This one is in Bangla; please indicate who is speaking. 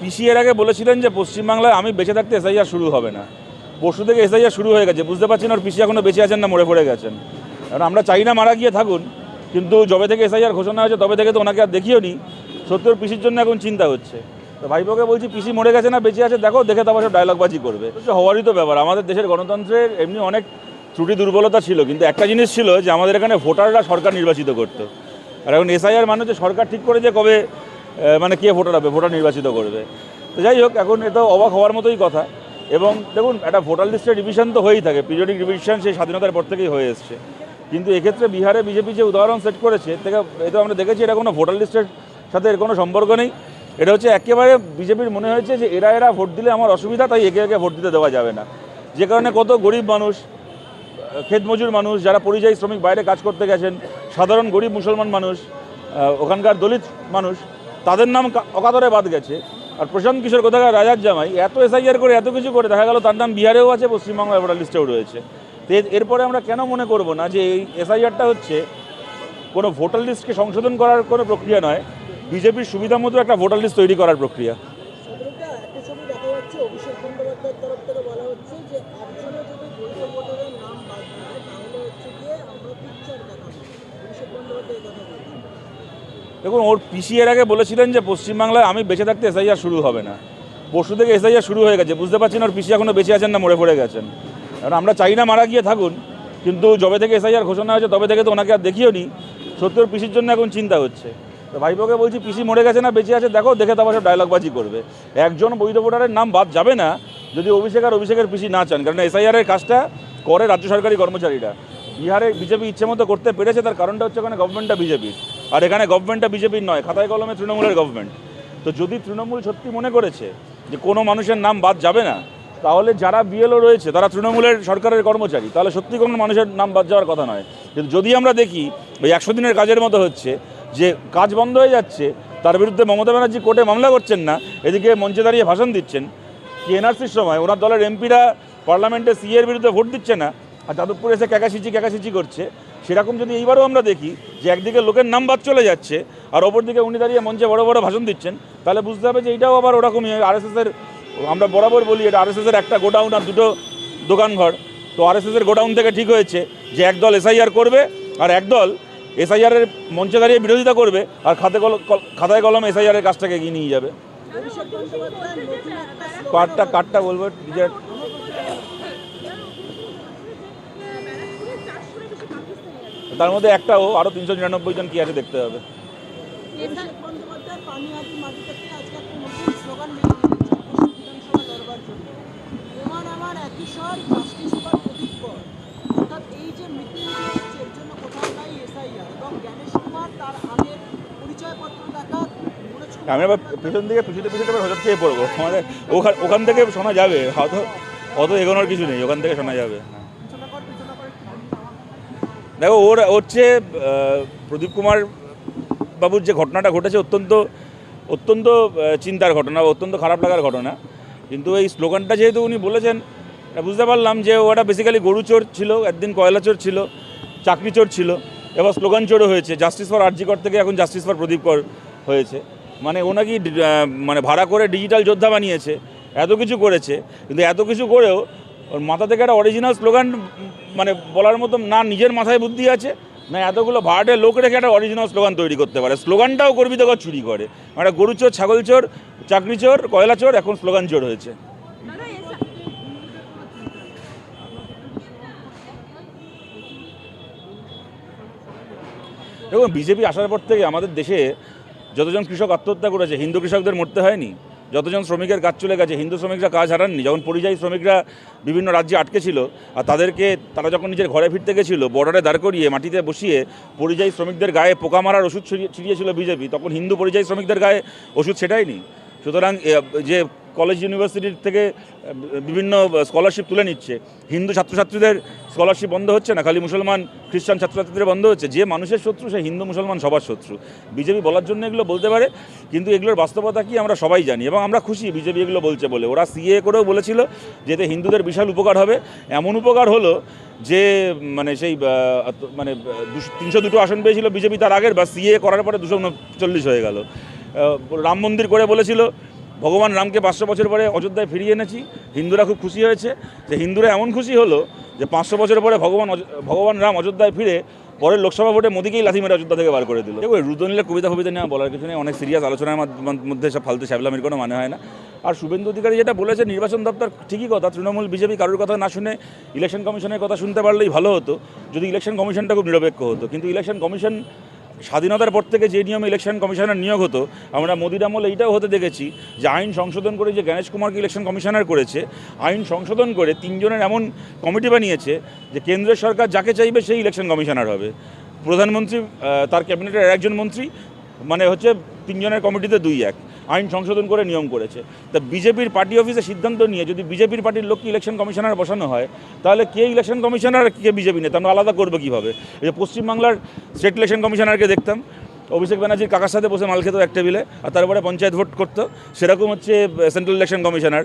Speaker 1: পিসি এর আগে বলেছিলেন যে পশ্চিমবাংলায় আমি বেঁচে থাকতে এসআইআর শুরু হবে না। পরশু থেকে এসআইআর শুরু হয়ে গেছে। বুঝতে পারছি না ওর পিসি এখনও বেঁচে আছেন না, মরে পড়ে গেছেন। কারণ আমরা চাই না মারা গিয়ে থাকুন, কিন্তু যবে থেকে এসআইআর ঘোষণা হয়েছে, তবে থেকে তো ওনাকে আর দেখিও নি। সত্যি ওর পিসির জন্য এখন চিন্তা হচ্ছে। তো ভাইপোকে বলছি, পিসি মরে গেছে না, বেঁচে আছে, দেখো, দেখে তারপর সব ডায়লগবাজি করবে। হওয়ারই তো ব্যাপার। আমাদের দেশের গণতন্ত্রের এমনি অনেক ত্রুটি দুর্বলতা ছিল, কিন্তু একটা জিনিস ছিল যে আমাদের এখানে ভোটাররা সরকার নির্বাচিত করতো। আর এখন এসআইআর মানে যে সরকার ঠিক করে যে কবে মানে কে ভোটার হবে? ভোটার নির্বাচিত করবে। তো যাই হোক, এখন এটা অবাক হওয়ার মতোই কথা। এবং দেখুন, একটা ভোটার লিস্টের রিভিশন তো হয়েই থাকে। পিরিয়ডিক রিভিশন সেই স্বাধীনতার পর থেকেই হয়ে এসছে। কিন্তু এক্ষেত্রে বিহারে বিজেপি যে উদাহরণ সেট করেছে থেকে, এটা আমরা দেখেছি, এটা কোনো ভোটার লিস্টের সাথে এর কোনো সম্পর্ক নেই। এটা হচ্ছে একেবারে বিজেপির মনে হয়েছে যে এরা এরা ভোট দিলে আমার অসুবিধা, তাই একে একে ভোট দিতে দেওয়া যাবে না। যে কারণে কত গরিব মানুষ, ক্ষেত মজুর মানুষ, যারা পরিযায়ী শ্রমিক বাইরে কাজ করতে গেছেন, সাধারণ গরিব মুসলমান মানুষ ওখানকার দলিত মানুষ তাদের নাম অকাতরে বাদ গেছে। আর প্রশান্ত কিশোর কোথাকার রাজার জামাই, এত এসআইআর করে এত কিছু করে, দেখা গেল তার নাম বিহারেও আছে পশ্চিমবাংলার ভোটার লিস্টেও রয়েছে। তো এরপরে আমরা কেন মনে করব না যে এই এসআইআরটা হচ্ছে কোনো ভোটার লিস্টকে সংশোধন করার কোনো প্রক্রিয়া নয় বিজেপির সুবিধা মতো একটা ভোটার লিস্ট তৈরি করার প্রক্রিয়া
Speaker 2: সাধারণত একটা ছবি দেখা যাচ্ছে অভিষেক বন্দ্যোপাধ্যায়ের তরফ থেকে বলা হচ্ছে যে একজনের যদি বৈধ ভোটারের নাম বাদ দেয় তাহলে হচ্ছে গিয়ে আমরা পিকচার দেখাবো অভিষেক বন্দ্যোপাধ্যায় এই কথা বলছেন
Speaker 1: দেখুন, ওর পিসি এর আগে বলেছিলেন যে পশ্চিমবাংলায় আমি বেঁচে থাকতে এসআইআর শুরু হবে না। পরশু থেকে এসআইআর শুরু হয়ে গেছে। বুঝতে পারছি না ওর পিসি এখনও বেঁচে আছেন না, মরে পড়ে গেছেন। কারণ আমরা চাই না মারা গিয়ে থাকুন, কিন্তু যবে থেকে এসআইআর ঘোষণা হয়েছে, তবে থেকে তো ওনাকে আর দেখিও নি। সত্যি, ওর পিসির জন্য এখন চিন্তা হচ্ছে। তো ভাইপোকে বলছি, পিসি মরে গেছে না, বেঁচে আছে, দেখো, দেখে তারপর সব ডায়লগবাজি করবে। একজন বৈধ ভোটারের নাম বাদ যাবে না, যদি অভিষেক আর অভিষেকের পিসি না চান কারণ এসআইআরের কাজটা করে রাজ্য সরকারি কর্মচারীরা। বিহারে বিজেপি ইচ্ছে মতো করতে পেরেছে, তার কারণটা হচ্ছে ওখানে গভর্নমেন্টটা বিজেপির আর এখানে গভর্নমেন্টটা বিজেপির নয়, খাতায় কলমে তৃণমূলের গভর্নমেন্ট তো যদি তৃণমূল সত্যি মনে করেছে যে কোনো মানুষের নাম বাদ যাবে না, তাহলে যারা বিএলও রয়েছে, তারা তৃণমূলের সরকারের কর্মচারী। তাহলে সত্যি কোনো মানুষের নাম বাদ যাওয়ার কথা নয়। কিন্তু যদি আমরা দেখি, ওই একশো দিনের কাজের মতো হচ্ছে, যে কাজ বন্ধ হয়ে যাচ্ছে, তার বিরুদ্ধে মমতা ব্যানার্জি কোর্টে মামলা করছেন না, এদিকে মঞ্চে দাঁড়িয়ে ভাষণ দিচ্ছেন, কি এনআরসির সময় ওনার দলের এমপিরা পার্লামেন্টে সিএর বিরুদ্ধে ভোট দিচ্ছে না, আর যাদবপুরে এসে ক্যাকাশিচি ক্যাকাশিচি করছে সেরকম যদি এইবারও আমরা দেখি যে একদিকে লোকের নাম বাদ চলে যাচ্ছে আর অপরদিকে উনি দাঁড়িয়ে মঞ্চে বড় বড় ভাষণ দিচ্ছেন তাহলে বুঝতে হবে যে এটাও আবার ওরকমই আরএসএসের আমরা বরাবর বলি এটা আরএসএসের একটা গোডাউন আর দুটো দোকানঘর তো আরএসএসের গোডাউন থেকে ঠিক হয়েছে যে একদল এসআইআর করবে আর একদল এসআইআরের মঞ্চে দাঁড়িয়ে বিরোধিতা করবে আর খাতে কল খাতায় কলম এসআইআরের কাজটাকে এগিয়ে নিয়ে যাবে। কার্ডটা কার্ডটা বলব তার মধ্যে একটাও আরও তিনশো নিরানব্বই জন কি আছে দেখতে হবে।
Speaker 2: থেকে
Speaker 1: আমি আবার পেছন দিকে পিছুতে পিছুতে আবার হঠাৎ খেয়ে পড়ব। আমাদের ওখান ওখান থেকে শোনা যাবে অত অত এগোনোর কিছু নেই ওখান থেকে শোনা যাবে হ্যাঁ।
Speaker 2: পিছনে কর পিছনে কর একটু বলুন আমাকে।
Speaker 1: দেখো, ওর হচ্ছে প্রদীপ কুমার বাবুর যে ঘটনাটা ঘটেছে অত্যন্ত অত্যন্ত চিন্তার ঘটনা, অত্যন্ত খারাপ লাগার ঘটনা। কিন্তু এই স্লোগানটা যেহেতু উনি বলেছেন বুঝতে পারলাম যে ওটা বেসিক্যালি গরু চোর ছিল, একদিন কয়লা চোর ছিল, চাকরি চোর ছিল, এবার স্লোগান চোরও হয়েছে জাস্টিস ফর আরজিকর থেকে এখন জাস্টিস ফর প্রদীপ কর হয়েছে। মানে ও নাকি মানে ভাড়া করে ডিজিটাল যোদ্ধা বানিয়েছে, এত কিছু করেছে, কিন্তু এত কিছু করেও ওর মাথা থেকে একটা অরিজিনাল স্লোগান মানে বলার মতো না নিজের মাথায় বুদ্ধি আছে, না এতগুলো ভাড়াটের লোক রেখে একটা অরিজিনাল স্লোগান তৈরি করতে পারে। স্লোগানটাও কর্মীদের ঘর চুরি করে। মানে গরু চোর, ছাগল চোর, চাকরি চোর, কয়লা চোর, এখন স্লোগান চোর হয়েছে। দেখুন, বিজেপি আসার পর থেকে আমাদের দেশে যতজন কৃষক আত্মহত্যা করেছে, হিন্দু কৃষকদের মরতে হয়নি। যতজন শ্রমিকের কাজ চলে গেছে, হিন্দু শ্রমিকরা কাজ হারাননি, যখন পরিযায়ী শ্রমিকরা বিভিন্ন রাজ্যে আটকে ছিল, আর তাদেরকে, তারা যখন নিজের ঘরে ফিরতে গেছিল বর্ডারে দাঁড় করিয়ে, মাটিতে বসিয়ে পরিযায়ী শ্রমিকদের গায়ে পোকা মারার ওষুধ ছিড়িয়েছিল বিজেপি, তখন হিন্দু পরিযায়ী শ্রমিকদের গায়ে ওষুধ সেটাই নি সুতরাং যে কলেজ ইউনিভার্সিটির থেকে বিভিন্ন স্কলারশিপ তুলে নিচ্ছে। হিন্দু ছাত্রছাত্রীদের স্কলারশিপ বন্ধ হচ্ছে না, খালি মুসলমান, খ্রিস্টান ছাত্রছাত্রীদের বন্ধ হচ্ছে। যে মানুষের শত্রু, সে হিন্দু, মুসলমান সবার শত্রু। বিজেপি বলার জন্য এগুলো বলতে পারে, কিন্তু এগুলোর বাস্তবতা কি আমরা সবাই জানি এবং আমরা খুশি বিজেপি এগুলো বলছে বলে। ওরা সিএ করেও বলেছিল যে এতে হিন্দুদের বিশাল উপকার হবে। এমন উপকার হলো যে মানে সেই মানে তিনশো দুটো আসন পেয়েছিল বিজেপি তার আগের, বা সিএ করার পরে দুশো উনচল্লিশ হয়ে গেল। রাম মন্দির করে বলেছিল ভগবান রামকে পাঁচশো বছর পরে অযোধ্যায় ফিরিয়ে এনেছি। হিন্দুরা খুব খুশি হয়েছে। যে হিন্দুরা এমন খুশি হলো যে পাঁচশো বছর পরে ভগবান ভগবান রাম অযোধ্যায় ফিরে পরের লোকসভা ভোটে মোদিকেই লাথি মেরে অযোধ্যা থেকে বার করে দিল। দেখো রুদ্রনীলের কবিতা ফবিতা নিয়ে বলার কিছু নেই, অনেক সিরিয়াস আলোচনার মধ্যে সব ফালতু শ্যাবলামির কোনো মানে হয় না। আর শুভেন্দু অধিকারী যেটা বলেছে, নির্বাচন দপ্তর ঠিকই কথা, তৃণমূল, বিজেপি কারোর কথা না শুনে ইলেকশন কমিশনের কথা শুনতে পারলেই ভালো হতো। যদি ইলেকশন কমিশনটা খুব নিরপেক্ষ হতো। কিন্তু ইলেকশন কমিশন স্বাধীনতার পর থেকে যে নিয়মে ইলেকশন কমিশনার নিয়োগ হতো, আমরা মোদির আমল এইটাও হতে দেখেছি যে আইন সংশোধন করে যে গণেশ কুমারকে ইলেকশন কমিশনার করেছে, আইন সংশোধন করে তিনজনের এমন কমিটি বানিয়েছে যে কেন্দ্রের সরকার যাকে চাইবে সেই ইলেকশন কমিশনার হবে। প্রধানমন্ত্রী তার ক্যাবিনেটের একজন মন্ত্রী মানে হচ্ছে তিনজনের কমিটিতে দুই এক। আইন সংশোধন করে নিয়ম করেছে। তা বিজেপির পার্টি অফিসে সিদ্ধান্ত নিয়ে যদি বিজেপির পার্টির লোককে ইলেকশন কমিশনার বসানো হয়, তাহলে কে ইলেকশন কমিশনার কে বিজেপি নেতা? আমরা আলাদা করব কীভাবে? এই যে পশ্চিমবাংলার স্টেট ইলেকশন কমিশনারকে দেখতাম, অভিষেক ব্যানার্জির কাকার সাথে বসে মাল খেত এক টেবিলে আর তারপরে পঞ্চায়েত ভোট করতো। সেরকম হচ্ছে সেন্ট্রাল ইলেকশন কমিশনার